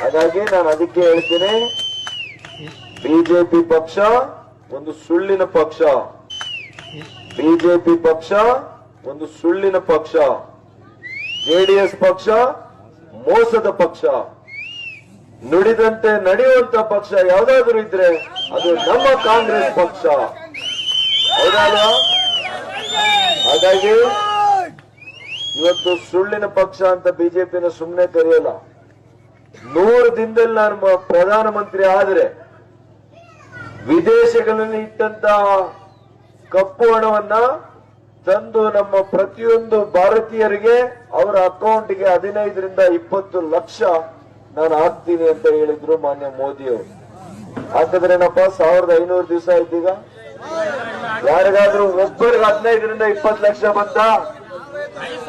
ಹಾಗಾಗಿ ನಾನು ಅದಕ್ಕೆ ಹೇಳ್ತೀನಿ. ಬಿಜೆಪಿ ಪಕ್ಷ ಒಂದು ಸುಳ್ಳಿನ ಪಕ್ಷ. ಬಿಜೆಪಿ ಪಕ್ಷ ಒಂದು ಸುಳ್ಳಿನ ಪಕ್ಷ. ಜೆಡಿಎಸ್ ಪಕ್ಷ ಮೋಸದ ಪಕ್ಷ. ನುಡಿದಂತೆ ನಡೆಯುವಂತ ಪಕ್ಷ ಯಾವ್ದಾದ್ರು ಇದ್ರೆ ಅದು ನಮ್ಮ ಕಾಂಗ್ರೆಸ್ ಪಕ್ಷ. ಹೌದಲ್ಲ? ಹಾಗಾಗಿ ಇವತ್ತು ಸುಳ್ಳಿನ ಪಕ್ಷ ಅಂತ ಬಿಜೆಪಿನ ಸುಮ್ಮನೆ ಕರೆಯಲ್ಲ. ನೂರು ದಿನದಲ್ಲಿ ನಾನು ಪ್ರಧಾನ ಪ್ರಧಾನಮಂತ್ರಿ ಆದರೆ ವಿದೇಶಗಳಲ್ಲಿ ಇಟ್ಟಂತ ಕಪ್ಪು ಹಣವನ್ನ ತಂದು ನಮ್ಮ ಪ್ರತಿಯೊಂದು ಭಾರತೀಯರಿಗೆ ಅವರ ಅಕೌಂಟ್ಗೆ ಹದಿನೈದರಿಂದ ಇಪ್ಪತ್ತು ಲಕ್ಷ ನಾನು ಹಾಕ್ತೀನಿ ಅಂತ ಹೇಳಿದ್ರು ಮಾನ್ಯ ಮೋದಿ ಅವರು ಹಾಕಿದ್ರೇನಪ್ಪ ಸಾವಿರದ ಐನೂರು ದಿವಸ ಇದ್ದೀಗ ಯಾರಿಗಾದ್ರೂ ಒಬ್ಬರಿಗೆ ಹದಿನೈದರಿಂದ ಇಪ್ಪತ್ತು ಲಕ್ಷ ಬಂತ?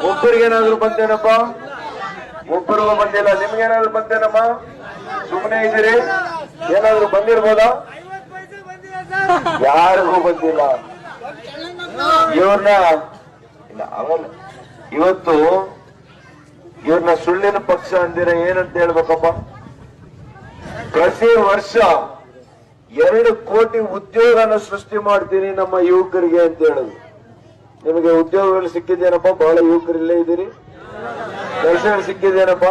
ಒಬ್ಬರಿಗೇನಾದ್ರೂ ಬಂತೇನಪ್ಪ? ಒಬ್ಬರಿಗೂ ಬಂದಿಲ್ಲ ನಿಮ್ಗೇನಾದ್ರು ಬಂದೇನಮ್ಮ ಸುಮ್ಮನೆ ಇದ್ದೀರಿ. ಏನಾದ್ರು ಬಂದಿರ್ಬೋದಾ? ಯಾರಿಗೂ ಬಂದಿಲ್ಲ. ಇವ್ರನ್ನ ಇಲ್ಲ ಅವಲ್ಲ ಇವತ್ತು ಇವ್ರನ್ನ ಸುಳ್ಳಿನ ಪಕ್ಷ ಅಂದಿರ ಏನಂತ ಹೇಳ್ಬೇಕಪ್ಪ? ಪ್ರತಿ ವರ್ಷ ಎರಡು ಕೋಟಿ ಉದ್ಯೋಗನ ಸೃಷ್ಟಿ ಮಾಡ್ತೀನಿ ನಮ್ಮ ಯುವಕರಿಗೆ ಅಂತ ಹೇಳುದು. ನಿಮಗೆ ಉದ್ಯೋಗಗಳು ಸಿಕ್ಕಿದ್ದೇನಪ್ಪ? ಬಹಳ ಯುವಕರಿಲ್ಲೇ ಇದ್ದೀರಿ. ಕೆಲಸಗಳು ಸಿಕ್ಕಿದೇನಪ್ಪ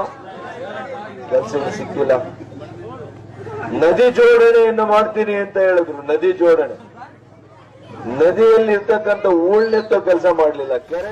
ಕೆಲಸ ಸಿಕ್ಕಿಲ್ಲ. ನದಿ ಜೋಡಣೆಯನ್ನು ಮಾಡ್ತೀನಿ ಅಂತ ಹೇಳಿದ್ರು. ನದಿ ಜೋಡಣೆ. ನದಿಯಲ್ಲಿ ಇರ್ತಕ್ಕಂಥ ಉಳ್ಳೆತ್ತೋ ಕೆಲಸ ಮಾಡ್ಲಿಲ್ಲ. ಕೆರೆ